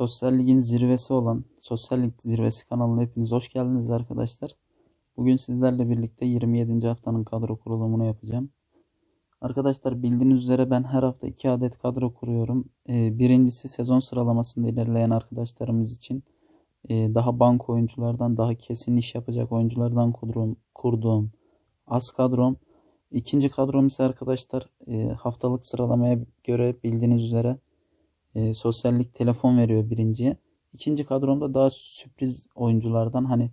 Sosyal Lig'in zirvesi olan Sosyal Lig Zirvesi kanalına hepiniz hoş geldiniz arkadaşlar. Bugün sizlerle birlikte 27. haftanın kadro kurulumunu yapacağım. Arkadaşlar bildiğiniz üzere ben her hafta 2 adet kadro kuruyorum. Ee, birincisi sezon sıralamasında ilerleyen arkadaşlarımız için e, daha bank oyunculardan daha kesin iş yapacak oyunculardan kurduğum, kurduğum az kadrom. İkinci kadrom ise arkadaşlar e, haftalık sıralamaya göre bildiğiniz üzere e, sosyallik telefon veriyor birinciye. İkinci kadromda daha sürpriz oyunculardan hani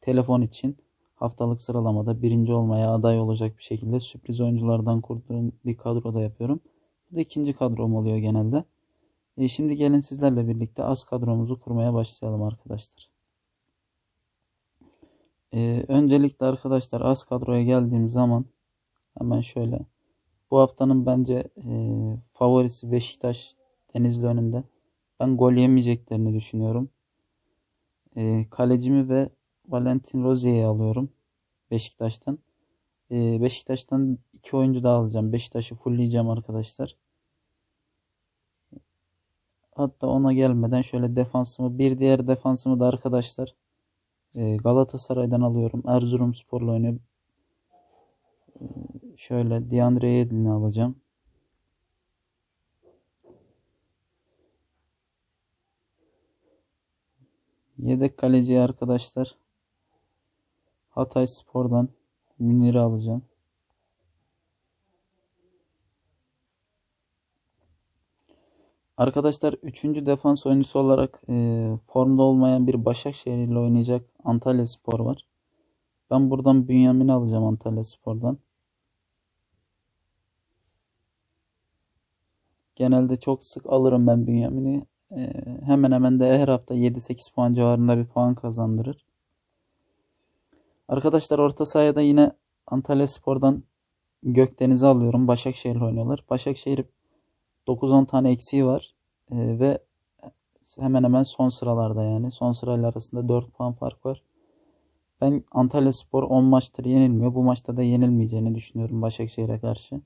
telefon için haftalık sıralamada birinci olmaya aday olacak bir şekilde sürpriz oyunculardan kurduğum bir kadroda yapıyorum. Bu da ikinci kadrom oluyor genelde. E şimdi gelin sizlerle birlikte az kadromuzu kurmaya başlayalım arkadaşlar. E, öncelikle arkadaşlar az kadroya geldiğim zaman hemen şöyle bu haftanın bence e, favorisi Beşiktaş Denizli önünde. Ben gol yemeyeceklerini düşünüyorum. E, kalecimi ve Valentin Rozier'i alıyorum. Beşiktaş'tan. E, Beşiktaş'tan iki oyuncu daha alacağım. Beşiktaş'ı fullleyeceğim arkadaşlar. Hatta ona gelmeden şöyle defansımı bir diğer defansımı da arkadaşlar e, Galatasaray'dan alıyorum. Erzurumspor'la oynuyor. E, şöyle Diandre Yedlin'i alacağım. Yedek kaleci arkadaşlar. Hatay Spor'dan Münir'i alacağım. Arkadaşlar 3. defans oyuncusu olarak e, formda olmayan bir Başakşehir ile oynayacak Antalya Spor var. Ben buradan Bünyamin'i alacağım Antalya Spor'dan. Genelde çok sık alırım ben Bünyamin'i. Ee, hemen hemen de her hafta 7-8 puan civarında bir puan kazandırır. Arkadaşlar orta sahaya da yine Antalya Spor'dan Gökdeniz'i alıyorum. Başakşehir oynuyorlar. Başakşehir 9-10 tane eksiği var. Ee, ve hemen hemen son sıralarda yani. Son sırayla arasında 4 puan fark var. Ben Antalya Spor 10 maçtır yenilmiyor. Bu maçta da yenilmeyeceğini düşünüyorum Başakşehir'e karşı.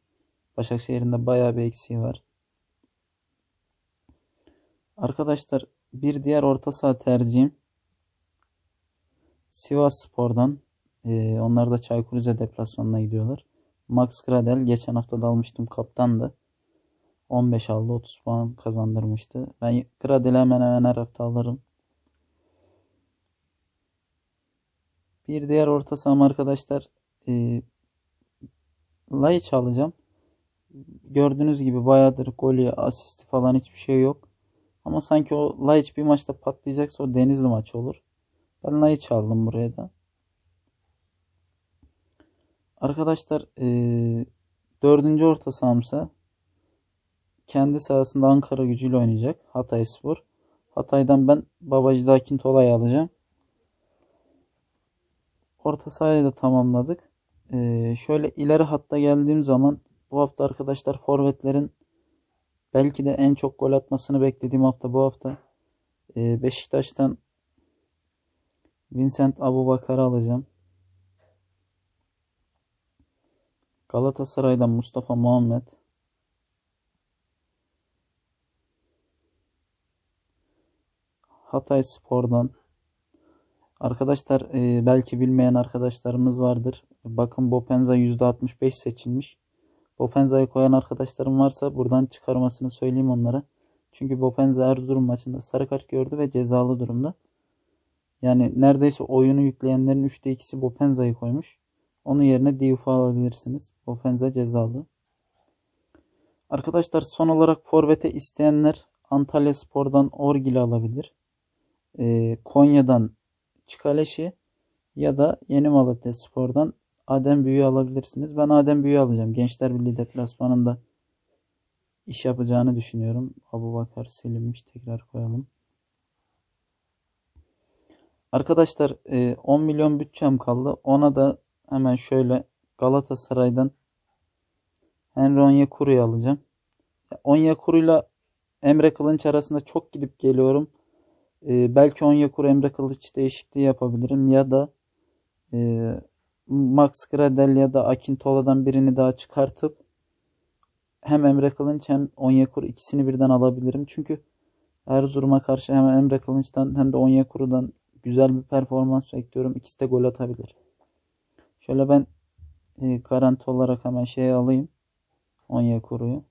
Başakşehir'in de bayağı bir eksiği var. Arkadaşlar bir diğer orta saha tercihim Sivas Spor'dan. Ee, onlar da Çaykur Rize deplasmanına gidiyorlar. Max Gradel geçen hafta da almıştım kaptandı. 15 aldı 30 puan kazandırmıştı. Ben Gradel'i hemen hemen her hafta alırım. Bir diğer orta saham arkadaşlar e, Laiç alacağım. Gördüğünüz gibi bayağıdır golü, asisti falan hiçbir şey yok. Ama sanki o Laiç bir maçta patlayacaksa o Denizli maçı olur. Ben Laiç aldım buraya da. Arkadaşlar ee, dördüncü orta sahamsa kendi sahasında Ankara gücüyle oynayacak Hatay Spor. Hatay'dan ben Babacı Dakin Tolay'ı alacağım. Orta sahayı da tamamladık. Ee, şöyle ileri hatta geldiğim zaman bu hafta arkadaşlar forvetlerin belki de en çok gol atmasını beklediğim hafta bu hafta. Ee, Beşiktaş'tan Vincent Abubakar'ı alacağım. Galatasaray'dan Mustafa Muhammed. Hatay Spor'dan Arkadaşlar e, belki bilmeyen arkadaşlarımız vardır. Bakın Bopenza %65 seçilmiş. Bopenza'yı koyan arkadaşlarım varsa buradan çıkarmasını söyleyeyim onlara. Çünkü Bopenza Erzurum maçında sarı kart gördü ve cezalı durumda. Yani neredeyse oyunu yükleyenlerin 3'te 2'si Bopenza'yı koymuş. Onun yerine Diouf'u alabilirsiniz. Bopenza cezalı. Arkadaşlar son olarak Forvet'e isteyenler Antalya Spor'dan Orgil'i alabilir. Ee, Konya'dan Çikaleşi ya da Yeni Malatya Spor'dan Adem Büyü alabilirsiniz. Ben Adem Büyü alacağım. Gençler Birliği deplasmanında iş yapacağını düşünüyorum. Abu Bakar silinmiş. Tekrar koyalım. Arkadaşlar 10 e, milyon bütçem kaldı. Ona da hemen şöyle Galatasaray'dan Henry Onyekuru'yu alacağım. Onyekuru'yla Emre Kılınç arasında çok gidip geliyorum. E, belki Onyekuru Emre Kılıç değişikliği yapabilirim ya da e, Max Gradel ya da Akintola'dan birini daha çıkartıp hem Emre Kılınç hem Onyekuru ikisini birden alabilirim. Çünkü Erzurum'a karşı hem Emre Kılınç'tan hem de Onyekuru'dan güzel bir performans bekliyorum. İkisi de gol atabilir. Şöyle ben e, garanti olarak hemen şey alayım. Onyekuru'yu.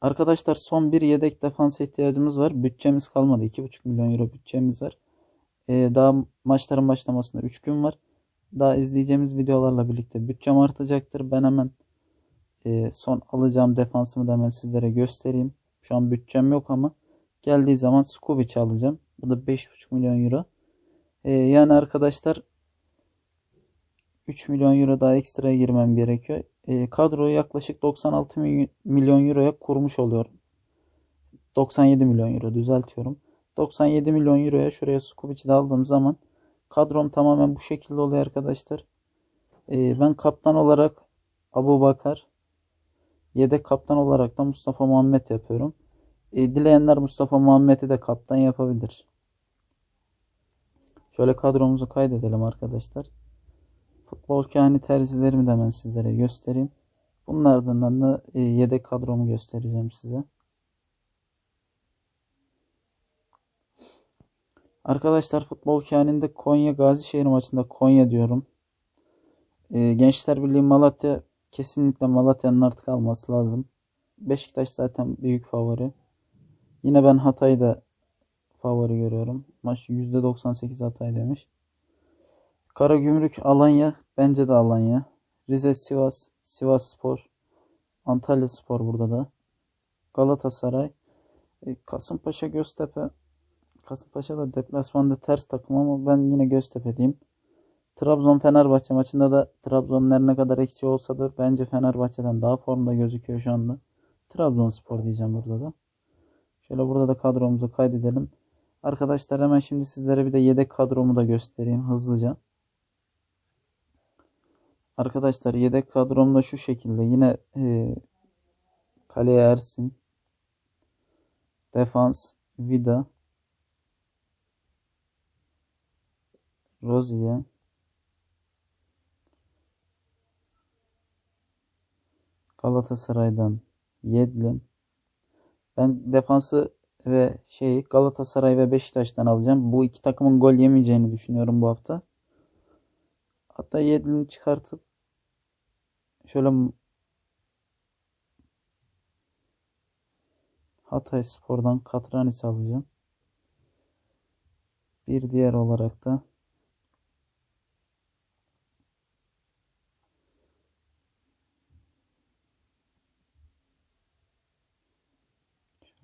Arkadaşlar son bir yedek defansa ihtiyacımız var. Bütçemiz kalmadı. 2,5 milyon euro bütçemiz var. Ee, daha maçların başlamasına 3 gün var. Daha izleyeceğimiz videolarla birlikte bütçem artacaktır. Ben hemen e, son alacağım defansımı da hemen sizlere göstereyim. Şu an bütçem yok ama geldiği zaman Skubic alacağım. Bu da 5,5 milyon euro. Ee, yani arkadaşlar 3 milyon euro daha ekstraya girmem gerekiyor. E, kadroyu yaklaşık 96 milyon euroya kurmuş oluyorum. 97 milyon euro düzeltiyorum. 97 milyon euroya şuraya Skubic'i de aldığım zaman kadrom tamamen bu şekilde oluyor arkadaşlar. E, ben kaptan olarak Abu Bakar yedek kaptan olarak da Mustafa Muhammed yapıyorum. E, dileyenler Mustafa Muhammed'i de kaptan yapabilir. Şöyle kadromuzu kaydedelim arkadaşlar. Futbol kâhini tercihlerimi de hemen sizlere göstereyim. Bunlardan da e, yedek kadromu göstereceğim size. Arkadaşlar futbol kâhninde Konya Gazişehir maçında Konya diyorum. E, Gençler Birliği Malatya kesinlikle Malatya'nın artık alması lazım. Beşiktaş zaten büyük favori. Yine ben Hatay'da favori görüyorum. Maç %98 Hatay demiş. Karagümrük Alanya. Bence de Alanya. Rize Sivas. Sivas Spor. Antalya Spor burada da. Galatasaray. E, Kasımpaşa Göztepe. Kasımpaşa da deplasmanda ters takım ama ben yine Göztepe diyeyim. Trabzon Fenerbahçe maçında da Trabzon'un ne kadar eksi olsa da bence Fenerbahçe'den daha formda gözüküyor şu anda. Trabzonspor diyeceğim burada da. Şöyle burada da kadromuzu kaydedelim. Arkadaşlar hemen şimdi sizlere bir de yedek kadromu da göstereyim hızlıca. Arkadaşlar yedek kadromda şu şekilde. Yine e, kaleye Ersin. Defans Vida. Rozier. Galatasaray'dan Yedlin. Ben defansı ve şeyi Galatasaray ve Beşiktaş'tan alacağım. Bu iki takımın gol yemeyeceğini düşünüyorum bu hafta. Hatta Yedlin'i çıkartıp şöyle Hatay Spor'dan Katranis alacağım. Bir diğer olarak da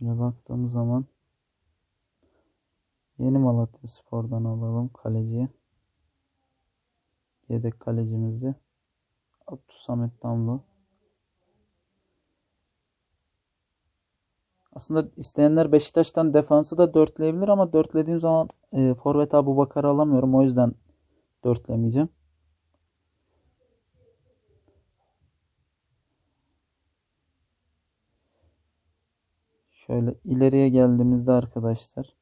şöyle baktığımız zaman Yeni Malatya Spor'dan alalım kaleciyi yedek kalecimizi. Abdülsamet Damlı. Aslında isteyenler Beşiktaş'tan defansı da dörtleyebilir ama dörtlediğim zaman e, Forvet Abu Bakar alamıyorum. O yüzden dörtlemeyeceğim. Şöyle ileriye geldiğimizde arkadaşlar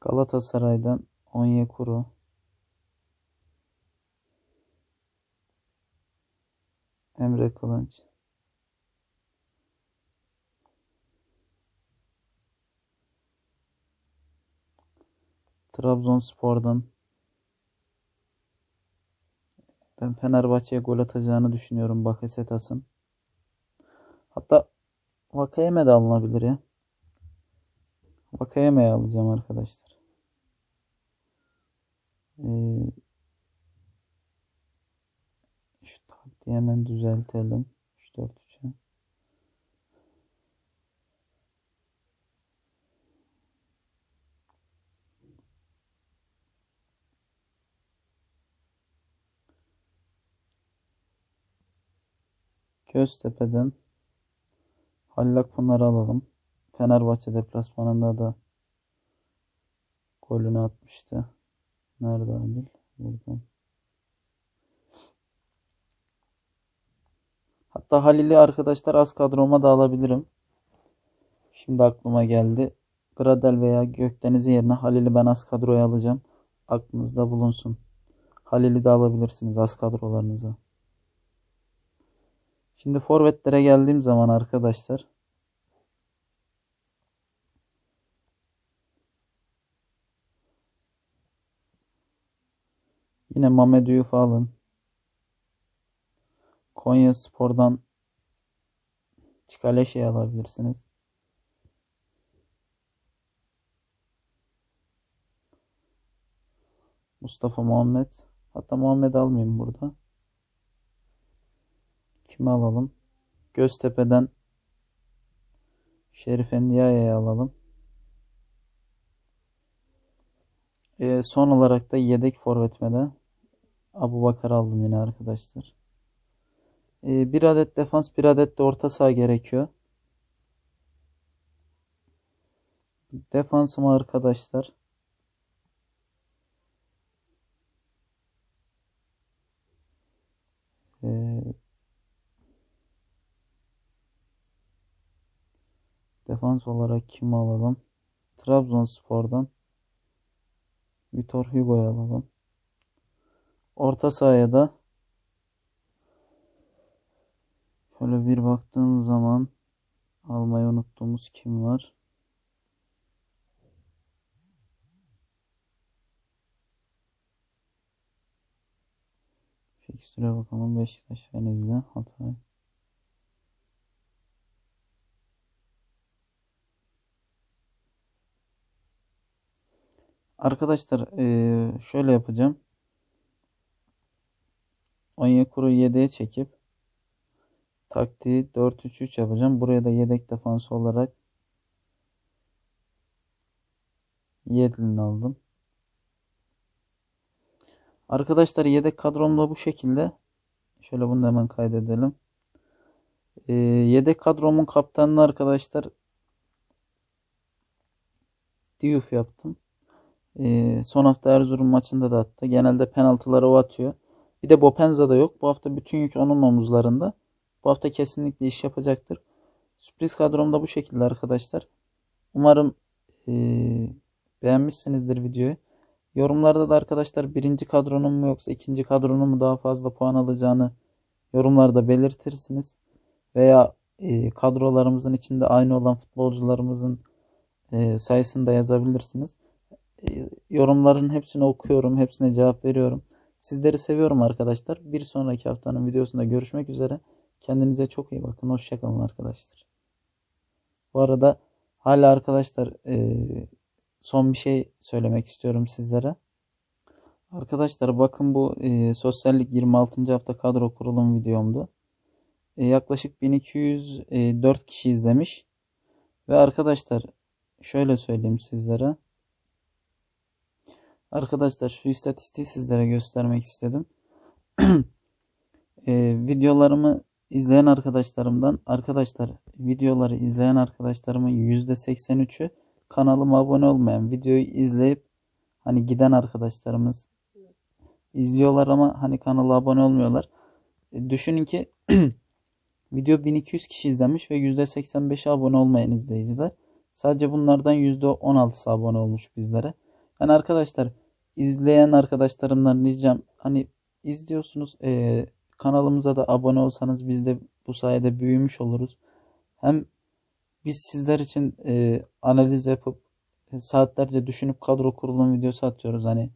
Galatasaray'dan Onyekuru. Emre Kılınç. Trabzonspor'dan ben Fenerbahçe'ye gol atacağını düşünüyorum Bakasetas'ın. Hatta Vakayeme de alınabilir ya. Vakayeme'yi alacağım arkadaşlar. Ee, şu taktiği hemen düzeltelim. 3 4 3'e. Göztepe'den Hallak Pınar'ı alalım. Fenerbahçe deplasmanında da golünü atmıştı. Nerede Adil? Buradan. Hatta Halil'i arkadaşlar az kadroma da alabilirim. Şimdi aklıma geldi. Gradel veya Gökdeniz'i yerine Halil'i ben az kadroya alacağım. Aklınızda bulunsun. Halil'i de alabilirsiniz az kadrolarınıza. Şimdi forvetlere geldiğim zaman arkadaşlar Yine Mamed Uyuf alın. Konya Spor'dan Çikaleşe'yi alabilirsiniz. Mustafa Muhammed. Hatta Muhammed almayayım burada. Kimi alalım? Göztepe'den Şerif Endiaya'yı alalım. Ee, son olarak da yedek forvetmede Abu Bakar aldım yine arkadaşlar. Ee, bir adet defans, bir adet de orta saha gerekiyor. Defansıma arkadaşlar. Ee, defans olarak kim alalım? Trabzonspor'dan Vitor Hugo'yu alalım. Orta sahaya da şöyle bir baktığım zaman almayı unuttuğumuz kim var? Fikstüre bakalım. Beşiktaş Denizli Hatay. Arkadaşlar şöyle yapacağım. Onyekuru 7'ye çekip taktiği 4-3-3 yapacağım. Buraya da yedek defans olarak Yedlin'i aldım. Arkadaşlar yedek kadromda bu şekilde. Şöyle bunu da hemen kaydedelim. Ee, yedek kadromun kaptanını arkadaşlar Diouf yaptım. Ee, son hafta Erzurum maçında da attı. Genelde penaltıları o atıyor. Bir de Bopenza da yok. Bu hafta bütün yük onun omuzlarında. Bu hafta kesinlikle iş yapacaktır. Sürpriz kadromda bu şekilde arkadaşlar. Umarım e, beğenmişsinizdir videoyu. Yorumlarda da arkadaşlar birinci kadronun mu yoksa ikinci kadronun mu daha fazla puan alacağını yorumlarda belirtirsiniz. Veya e, kadrolarımızın içinde aynı olan futbolcularımızın e, sayısını da yazabilirsiniz. E, yorumların hepsini okuyorum, hepsine cevap veriyorum. Sizleri seviyorum arkadaşlar. Bir sonraki haftanın videosunda görüşmek üzere. Kendinize çok iyi bakın. Hoşçakalın arkadaşlar. Bu arada hala arkadaşlar e, son bir şey söylemek istiyorum sizlere. Arkadaşlar bakın bu e, sosyallik 26. hafta kadro kurulum videomdu. E, yaklaşık 1204 e, kişi izlemiş. Ve arkadaşlar şöyle söyleyeyim sizlere. Arkadaşlar şu istatistiği sizlere göstermek istedim. e, videolarımı izleyen arkadaşlarımdan arkadaşlar videoları izleyen arkadaşlarımın %83'ü kanalıma abone olmayan videoyu izleyip hani giden arkadaşlarımız izliyorlar ama hani kanala abone olmuyorlar. E, düşünün ki video 1200 kişi izlemiş ve %85'i abone olmayan izleyiciler. Sadece bunlardan %16'sı abone olmuş bizlere. Yani arkadaşlar izleyen arkadaşlarımdan ricam hani izliyorsunuz e, kanalımıza da abone olsanız biz de bu sayede büyümüş oluruz. Hem biz sizler için e, analiz yapıp e, saatlerce düşünüp kadro kurulum videosu atıyoruz. Hani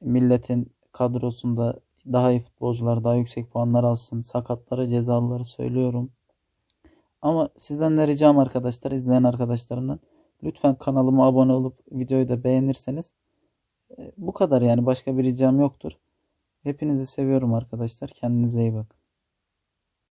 milletin kadrosunda daha iyi futbolcular daha yüksek puanlar alsın. Sakatlara cezaları söylüyorum. Ama sizden de ricam arkadaşlar izleyen arkadaşlarımdan lütfen kanalıma abone olup videoyu da beğenirseniz e, bu kadar yani başka bir ricam yoktur. Hepinizi seviyorum arkadaşlar. Kendinize iyi bakın.